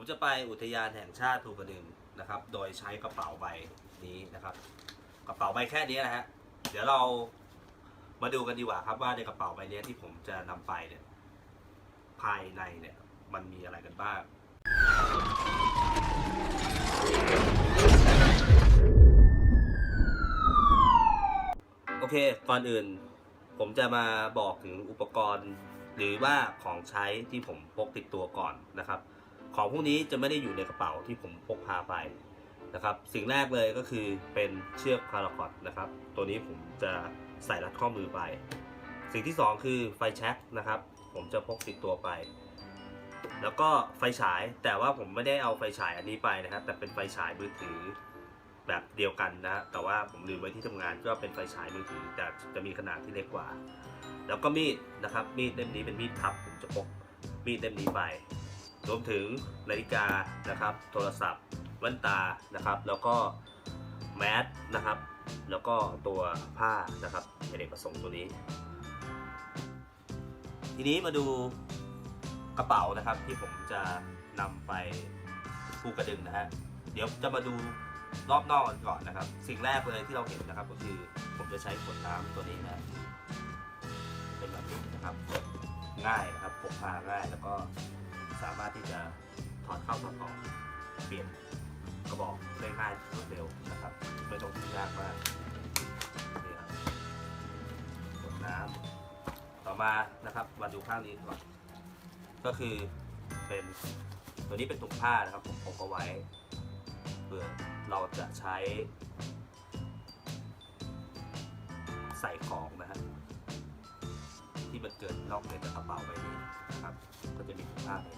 ผมจะไปอุทยานแห่งชาติภูกระดึงนะครับ โดยใช้กระเป๋าใบนี้นะครับ กระเป๋าใบแค่นี้นะฮะ เดี๋ยวเรามาดูกันดีกว่าครับว่าในกระเป๋าใบนี้ที่ผมจะนำไปเนี่ย ภายในเนี่ยมันมีอะไรกันบ้างโอเค ก่อนอื่น ผมจะมาบอกถึงอุปกรณ์ หรือว่าของใช้ที่ผมพกติดตัวก่อนนะครับ ของพวกนี้จะไม่ได้อยู่ในกระเป๋าที่ผมพกพาไปนะครับ สิ่งแรกเลยก็คือเป็นเชือกพาราคอตนะครับ ตัวนี้ผมจะใส่รัดข้อมือไป สิ่งที่สองคือไฟแช็กนะครับ ผมจะพกติดตัวไป แล้วก็ไฟฉายแต่ว่าผมไม่ได้เอาไฟฉายอันนี้ไปนะครับ แต่เป็นไฟฉายมือถือแบบเดียวกันนะ แต่ว่าผมลืมไว้ที่ทำงานก็เป็นไฟฉายมือถือ แต่จะมีขนาดที่เล็กกว่า แล้วก็มีดนะครับ มีดเล่มนี้เป็นมีดพับ ผมจะพกมีดเล่มนี้ไป รวมถึงนาฬิกานะครับ โทรศัพท์แว่นตานะครับ แล้วก็แมสนะครับ แล้วก็ตัวผ้านะครับอเนกประสงค์ตัวนี้ ทีนี้มาดูกระเป๋านะครับที่ผมจะนำไปภูกระดึงนะฮะเดี๋ยวจะมาดูรอบนอกกันก่อนนะครับ สิ่งแรกเลยที่เราเห็นนะครับ ก็คือผมจะใช้ขวดน้ำตัวนี้นะเป็นแบบนี้นะครับ ง่ายนะครับพกพาง่ายแล้วก็ สามารถที่จะถอดเข้าถอดออกเปลี่ยนกระบอกได้ง่ายรวดเร็วนะครับ ไม่ต้องยุ่งยากมากนี่ครับกดน้ำต่อมานะครับมาดูข้างนี้ก่อนก็คือเป็นตัวนี้เป็นถุงผ้านะครับผมพกเอาไว้เพื่อเราจะใช้ใส่ของนะฮะที่มันเกิดนอกเหนือจากกระเป๋าใบนี้นะครับ ก็จะมีถุงผ้าในี้เสร็จ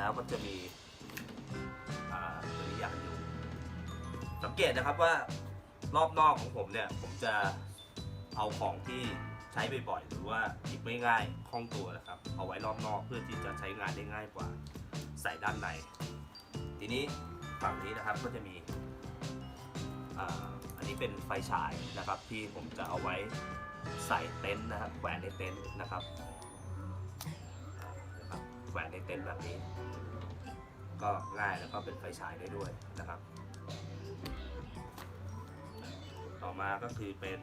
แล้วก็จะมีอ่าตัวนี้ยางอยู่ สังเกตนะครับว่ารอบนอกของผมเนี่ย ผมจะเอาของที่ใช้บ่อยๆหรือว่าหยิบไม่ง่ายคล่องตัวนะครับ เอาไว้รอบนอกเพื่อที่จะใช้งานได้ง่ายกว่าใส่ด้านใน ทีนี้ฝั่งนี้นะครับก็จะมีอ่าอันนี้เป็นไฟฉายนะครับที่ผมจะเอาไว้ใส่เต็นท์นะครับแขวนในเต็นท์นะครับ แขวนในเต็นท์แบบนี้ ก็ง่ายแล้วก็เป็นไฟฉายได้ด้วยนะครับ ต่อมาก็คือเป็น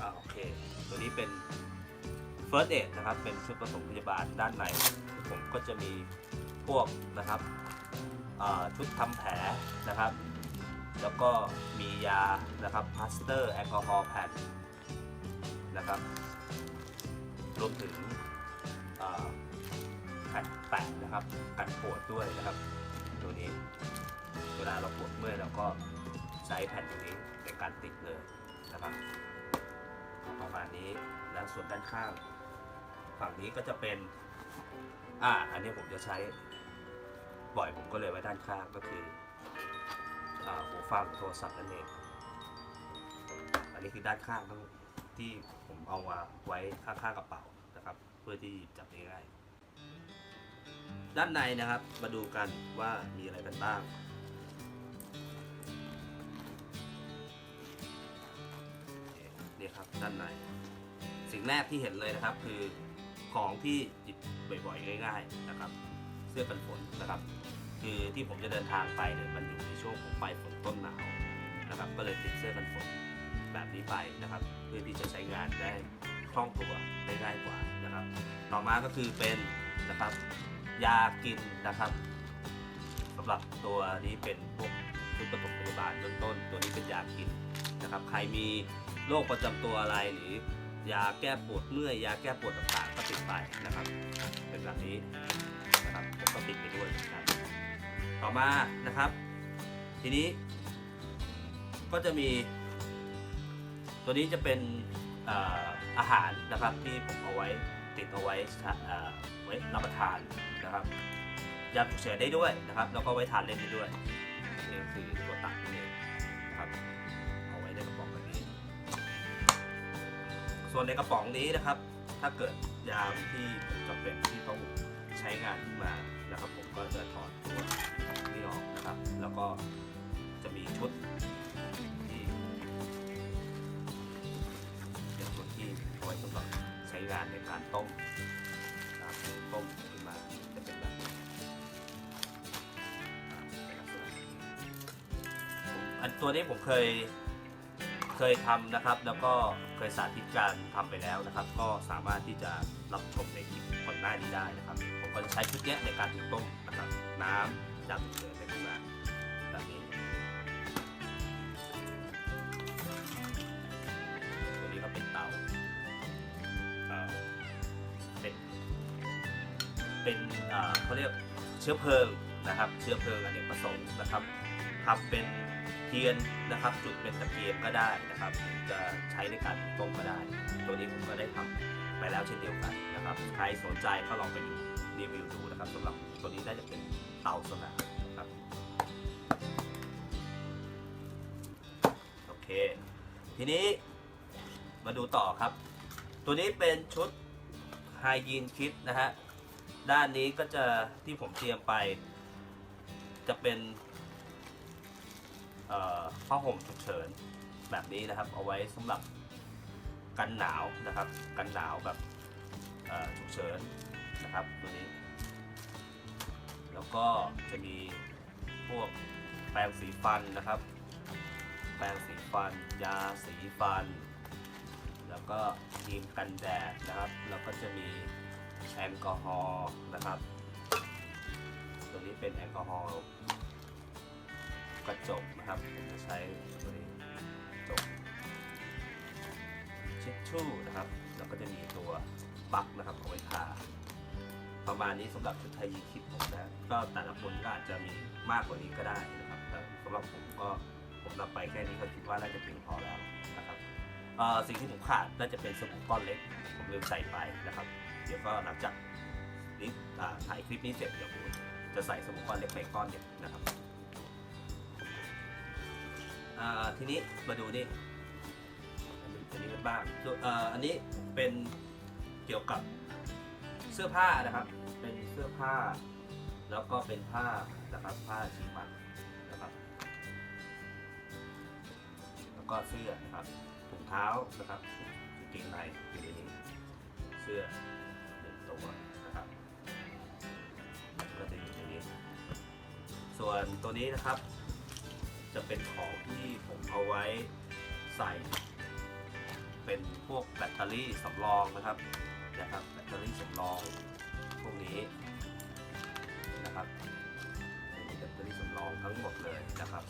อ่าโอเค ตัวนี้เป็น First Aid นะครับ เป็นชุดปฐมพยาบาลด้านใน ผมก็จะมีพวกนะครับชุดทำแผลนะครับ แล้วก็มียานะครับพลาสเตอร์แอลกอฮอล์แผ่น นะครับรวมถึงแผ่นแปะนะครับกันปวดด้วยนะครับ ตัวนี้ เวลาเราปวดเมื่อยเราก็ใช้แผ่นตัวนี้ในการติดเลยนะครับประมาณนี้แล้วส่วนด้านข้าง ฝั่งนี้ก็จะเป็นอ่าอันนี้ผมจะใช้บ่อยผมก็เลยไว้ด้านข้างก็คืออหูฟังโทรศัพท์นั่นเอง อันนี้คือด้านข้างทั้ง ที่ผมเอามาไว้ข้างๆกระเป๋านะครับ เพื่อที่จับได้ง่ายด้านในนะครับมาดูกันว่ามีอะไรกันบ้าง นี่ครับด้านใน สิ่งแรกที่เห็นเลยนะครับ คือของที่หยิบบ่อยๆ ง่าย ๆนะครับ เสื้อกันฝนนะครับ คือที่ผมจะเดินทางไปเนี่ยมันอยู่ในช่วงของปลายฝนต้นหนาวนะครับ ก็เลยติดเสื้อกันฝน แบบนี้ไปนะครับ เพื่อที่จะใช้งานได้คล่องตัวได้ง่ายกว่านะครับ ต่อมาก็คือเป็นนะครับยากินนะครับสำหรับตัวนี้เป็นพวกชุดปฐมพยาบาลเบื้องต้น ตัวนี้เป็นยากินนะครับ ใครมีโรคประจำตัวอะไรหรือยาแก้ปวดเมื่อยยาแก้ปวดต่างๆก็ติดไปนะครับ เป็นแบบนี้นะครับผมก็ติดไปด้วยเหมือนกันต่อมานะครับ ทีนี้ก็จะมี ตัวนี้จะเป็นอาหารนะครับที่ผมเอาไว้ติดเอาไว้ไว้รับประทานนะครับยาฉุกเฉินได้ด้วยนะครับ แล้วก็ไว้ทานเล่นได้ด้วยนี่ก็คือตัวตัดนั่นะครับเอาไว้ในกระป๋องแบบนี้ ส่วนในกระป๋องนี้นะครับ ถ้าเกิดยามที่จำเป็นที่ต้องใช้งานขึ้นมานะครับ ผมก็จะถอดตัวนี้ออกนะครับ แล้วก็ารในในการต้มนะครับต้มขึ้นมาจะเป็นแบบนี้อ่าเป็นลักษณะนี้ผมอันตัวนี้ผมเคยเคยทำนะครับ แล้วก็เคยสาธิตการทำไปแล้วนะครับ ก็สามารถที่จะรับชมในคลิปก่อนหน้านี้ได้นะครับ ผมก็จะใช้ชุดเนี้ยในการต้มนะครับน้ำจากฉุกเฉินใน เป็นเขาเรียกเชื้อเพลิงนะครับ เชื้อเพลิงอเนกประสงค์นะครับทำเป็นเทียนนะครับ จุดเป็นตะเกียงก็ได้นะครับหรือจะใช้ในการต้มก็ได้ ตัวนี้ผมก็ได้ทำไปแล้วเช่นเดียวกันนะครับ ใครสนใจก็ลองไปดูรีวิวดูนะครับสำหรับตัวนี้น่าจะเป็นเตาสนามนะครับโอเค ทีนี้มาดูต่อครับ ตัวนี้เป็นชุดไฮยีนคิดนะฮะ ด้านนี้ก็จะที่ผมเตรียมไป จะเป็นผ้าห่มฉุกเฉินแบบนี้นะครับ เอาไว้สำหรับกันหนาวนะครับ กันหนาวแบบฉุกเฉินนะครับตัวนี้ แล้วก็จะมีพวกแปรงสีฟันนะครับ แปรงสีฟัน ยาสีฟัน แล้วก็ครีมกันแดดนะครับ แล้วก็จะมี แอลกอฮอล์นะครับ ตัวนี้เป็นแอลกอฮอล์กระจกนะครับผมจะใช้ตัวนี้กระจกเช็ดชู่นะครับ แล้วก็จะมีตัวปลั๊กนะครับเอาไว้ทาประมาณนี้สำหรับชุดไทยยีคิดผมนะก็แต่ละคนก็อาจจะมีมากกว่านี้ก็ได้นะครับแต่สำหรับผมก็ผมนำไปแค่นี้ก็คิดว่าน่าจะเพียงพอแล้วนะครับสิ่งที่ผมขาดน่าจะเป็นสบู่ก้อนเล็ก ผมลืมใส่ไปนะครับ เดี๋ยวก็หลังจากนี้อ่ถ่ายคลิปนี้เสร็จเดี๋ยวผมจะใส่สบู่ก้อนเล็กไปก้อนเดียนะครับทีนี้มาดูนี่อันนี้อันนี้กันบ้างอ,อันนี้เป็นเกี่ยวกับเสื้อผ้านะครับ เป็นเสื้อผ้า แล้วก็เป็นผ้านะครับผ้าชีมัดนะครับ แล้วก็เสื้อนะครับถุงเท้านะครับกางเกงในอยู่ในนี้เสื้อ ตัวนะครับก็จะอยู่ในนี้ ส่วนตัวนี้นะครับ จะเป็นของที่ผมเอาไว้ใส่ เป็นพวกแบตเตอรี่สำรองนะครับนะครับแบตเตอรี่สำรองพวกนี้นะครับแบตเตอรี่สำรองทั้งหมดเลยนะครับ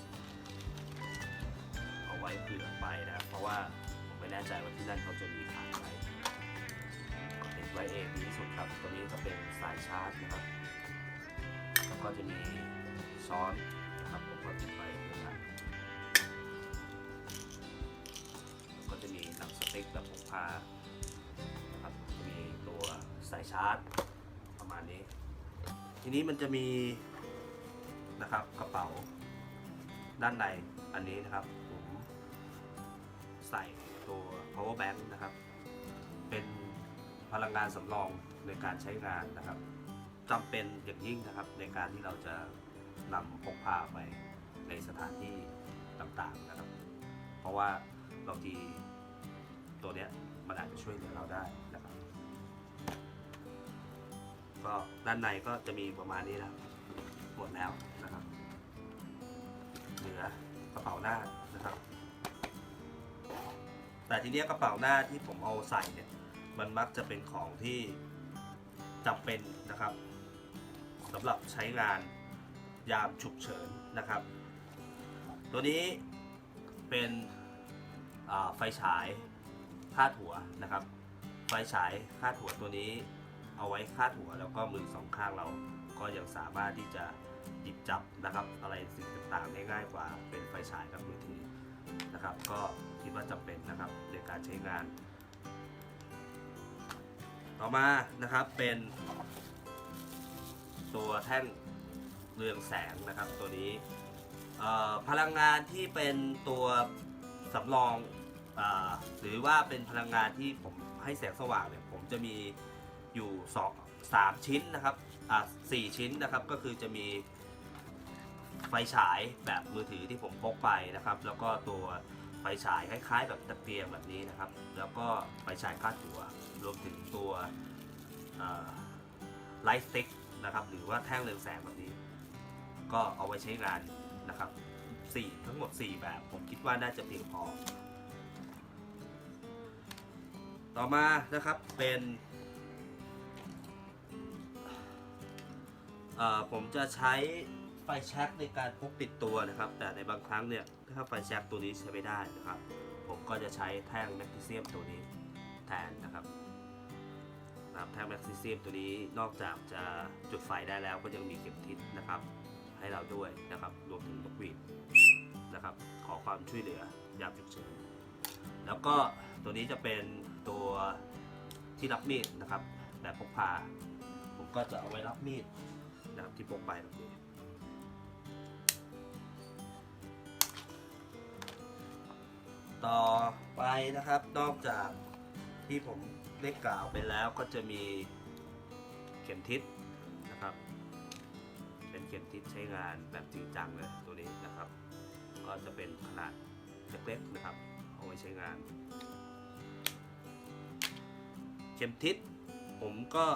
เอาไว้เผื่อไปนะเพราะว่าผมไม่แน่ใจว่าที่นั่นเขาจะมีขายไหม ไว้เองดีที่สุดครับ ตัวนี้ก็เป็นสายชาร์จนะครับ แล้วก็จะมีช้อนนะครับผมก็ติดไว้นะครับแล้วก็จะมีหนังสติ๊กแบบพกพานะครับมีตัวสายชาร์จประมาณนี้ ทีนี้มันจะมีนะครับกระเป๋าด้านในอันนี้นะครับผมใส่ตัว power bank นะครับ เป็น พลังงานสำรองในการใช้งานนะครับจำเป็นอย่างยิ่งนะครับในการที่เราจะนำพกพาไปในสถานที่ต่างๆนะครับ เพราะว่าบางทีตัวเนี้ยมันอาจจะช่วยเหลือเราได้นะครับ ก็ด้านในก็จะมีประมาณนี้นะครับหมดแล้วนะครับ เหลือกระเป๋าหน้านะครับ แต่ทีเนี้ยกระเป๋าหน้าที่ผมเอาใส่เนี่ย มันมักจะเป็นของที่จำเป็นนะครับสำหรับใช้งานยามฉุกเฉินนะครับ ตัวนี้เป็นไฟฉายคาดหัวนะครับ ไฟฉายคาดหัวตัวนี้เอาไว้คาดหัวแล้วก็มือสองข้างเราก็ยังสามารถที่จะหยิบจับนะครับอะไรสิ่งต่างๆได้ง่ายกว่าเป็นไฟฉายกับมือถือนะครับ ก็คิดว่าจำเป็นนะครับในการใช้งาน ต่อมานะครับเป็นตัวแท่งเรืองแสงนะครับตัวนี้พลังงานที่เป็นตัวสำรองอหรือว่าเป็นพลังงานที่ผมให้แสงสว่างเนี่ยผมจะมีอยู่สองสามชิ้นนะครับสี่ชิ้นนะครับก็คือจะมีไฟฉายแบบมือถือที่ผมพกไปนะครับ แล้วก็ตัว ฟไฟฉายคล้ายๆ แบบตะเกียงแบบนี้นะครับ แล้วก็ไฟฉายคาดหัว รวมถึงตัวไลท์สติ๊กนะครับหรือว่าแท่งเรืองแสงแบบนี้ ก็เอาไว้ใช้งานนะครับสี่ทั้งหมด 4 แบบ ผมคิดว่าน่าจะเพียงพอ ต่อมานะครับเป็นผมจะใช้ ไฟแช็กในการพกติดตัวนะครับ แต่ในบางครั้งเนี่ยถ้าไฟแช็กตัวนี้ใช้ไม่ได้นะครับ ผมก็จะใช้แท่งแมกนีเซียมตัวนี้แทนนะครับนะครับแท่งแมกนีเซียมตัวนี้นอกจากจะจุดไฟได้แล้วก็ยังมีเข็มทิศนะครับ ให้เราด้วยนะครับรวมถึงนกหวีดนะครับ ขอความช่วยเหลือยามฉุกเฉินแล้วก็ตัวนี้จะเป็นตัวที่รับมีดนะครับแบบพกพา ผมก็จะเอาไว้รับมีดนะครับที่พกไปแบบนี้ ต่อไปนะครับ นอกจากที่ผมได้กล่าวไปแล้วก็จะมีเข็มทิศนะครับ เป็นเข็มทิศใช้งานแบบจริงจังเลยตัวนี้นะครับ ก็จะเป็นขนาดเล็กๆนะครับเอาไว้ใช้งาน เข็มทิศผมก็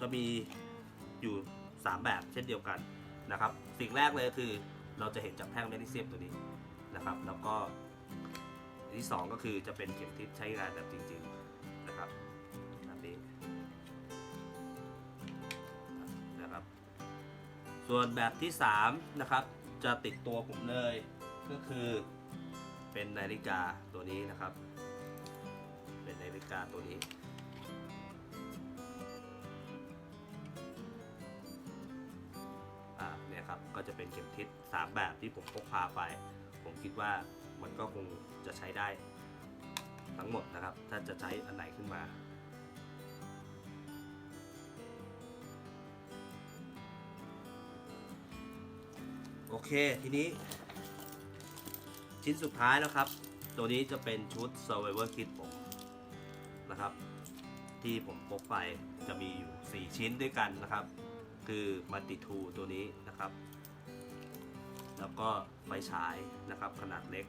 จะมีอยู่ 3 แบบเช่นเดียวกันนะครับ สิ่งแรกเลยคือเราจะเห็นจากแท่งแมกนีเซียมตัวนี้นะครับ แล้วก็ ที่ 2 ก็คือจะเป็นเข็มทิศใช้งานแบบจริง ๆนะครับแบบนี้นะครับ ส่วนแบบที่ 3 นะครับ จะติดตัวผมเลยก็คือเป็นนาฬิกาตัวนี้นะครับ เป็นนาฬิกาตัวนี้อ่าเนี่ยครับก็จะเป็นเข็มทิศ3แบบที่ผมพกพาไป ผมคิดว่า มันก็คงจะใช้ได้ทั้งหมดนะครับ ถ้าจะใช้อันไหนขึ้นมาโอเค ทีนี้ ชิ้นสุดท้ายแล้วครับ ตัวนี้จะเป็นชุด Survivor Kit ผมนะครับ ที่ผมพกไปจะมีอยู่ 4 ชิ้นด้วยกันนะครับ คือมัลติทูตัวนี้นะครับ แล้วก็ไฟฉายนะครับขนาดเล็ก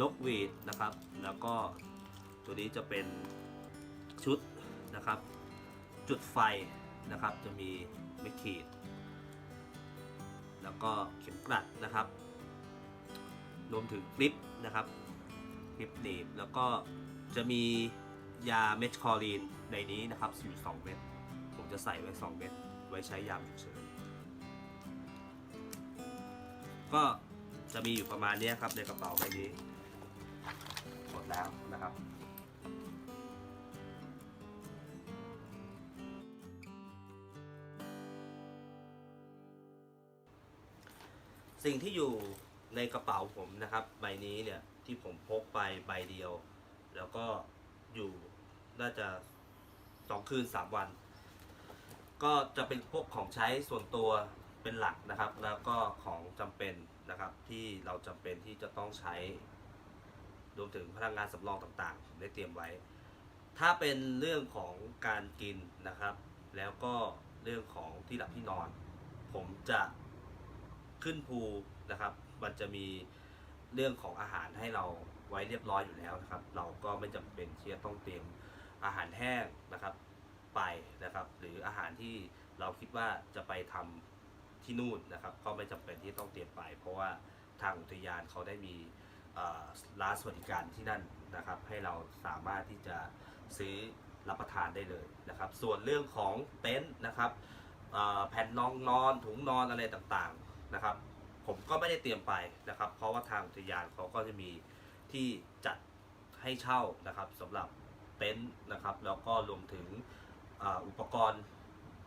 นกหวีดนะครับ แล้วก็ตัวนี้จะเป็นชุดนะครับ จุดไฟนะครับ จะมีไม่ขีด แล้วก็เข็มกลัดนะครับ รวมถึงคลิปนะครับคลิปหนีบแล้วก็จะมียาเมทคอลีนในนี้นะครับอยู่2เม็ดผมจะใส่ไว้ 2 เม็ดไว้ใช้ยามฉุกเฉินก็จะมีอยู่ประมาณนี้ครับในกระเป๋าใบนี้ หมดแล้วนะครับ สิ่งที่อยู่ในกระเป๋าผมนะครับ ใบนี้เนี่ยที่ผมพกไปใบเดียว แล้วก็อยู่น่าจะสองคืนสามวัน ก็จะเป็นพวกของใช้ส่วนตัวเป็นหลักนะครับ แล้วก็ของจำเป็นนะครับที่เราจำเป็นที่จะต้องใช้ รวมถึงพลังงานสำรองต่างๆ ได้เตรียมไว้ ถ้าเป็นเรื่องของการกินนะครับ แล้วก็เรื่องของที่หลับที่นอน ผมจะขึ้นภูนะครับ มันจะมีเรื่องของอาหารให้เราไว้เรียบร้อยอยู่แล้วนะครับ เราก็ไม่จำเป็นที่จะต้องเตรียมอาหารแห้งนะครับไปนะครับ หรืออาหารที่เราคิดว่าจะไปทำที่นู่นนะครับ ก็ไม่จำเป็นที่ต้องเตรียมไป เพราะว่าทางอุทยานเขาได้มี ร้านสวัสดิการที่นั่นนะครับให้เราสามารถที่จะซื้อรับประทานได้เลยนะครับ ส่วนเรื่องของเต็นท์นะครับแผ่นรองนอนถุงนอนอะไรต่างๆนะครับ ผมก็ไม่ได้เตรียมไปนะครับ เพราะว่าทางอุทยานเขาก็จะมีที่จัดให้เช่านะครับสำหรับเต็นท์นะครับ แล้วก็รวมถึงอ,อุปกรณ์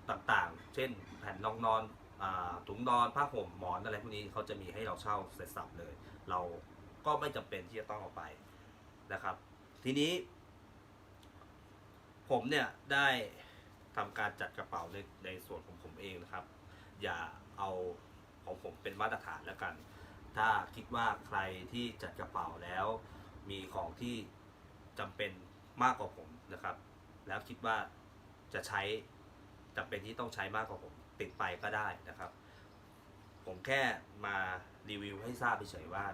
ต่างๆ เช่นแผ่นรองนอนอถุงนอนผ้าห่มหมอนอะไรพวกนี้เขาจะมีให้เราเช่าเสร็จสับเลย เรา ก็ไม่จำเป็นที่จะต้องเอาไปนะครับ ทีนี้ ผมเนี่ยได้ทำการจัดกระเป๋าในในส่วนของผมเองนะครับ อย่าเอาของผมเป็นมาตรฐานแล้วกัน ถ้าคิดว่าใครที่จัดกระเป๋าแล้วมีของที่จำเป็นมากกว่าผมนะครับ แล้วคิดว่าจะใช้จำเป็นที่ต้องใช้มากกว่าผมติดไปก็ได้นะครับ ผมแค่มารีวิวให้ทราบเฉยๆว่า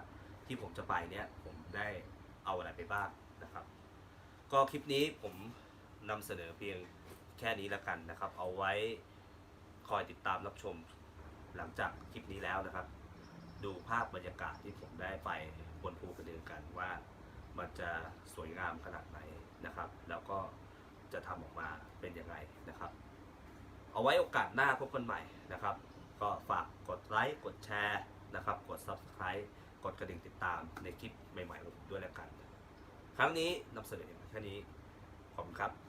ที่ผมจะไปเนี่ยผมได้เอาอะไรไปบ้างนะครับ ก็คลิปนี้ผมนำเสนอเพียงแค่นี้แล้วกันนะครับ เอาไว้คอยติดตามรับชมหลังจากคลิปนี้แล้วนะครับ ดูภาพบรรยากาศที่ผมได้ไปบนภูกระดึงกันว่ามันจะสวยงามขนาดไหนนะครับ แล้วก็จะทำออกมาเป็นยังไงนะครับ เอาไว้โอกาสหน้าพบกันใหม่นะครับ ก็ฝากกดไลค์กดแชร์นะครับ กด Subscribe ดกระดิ่งติดตามในคลิปใหม่ๆของผมด้วยแล้วกัน ครั้งนี้นำเสนอแค่นี้ ขอบคุณครับ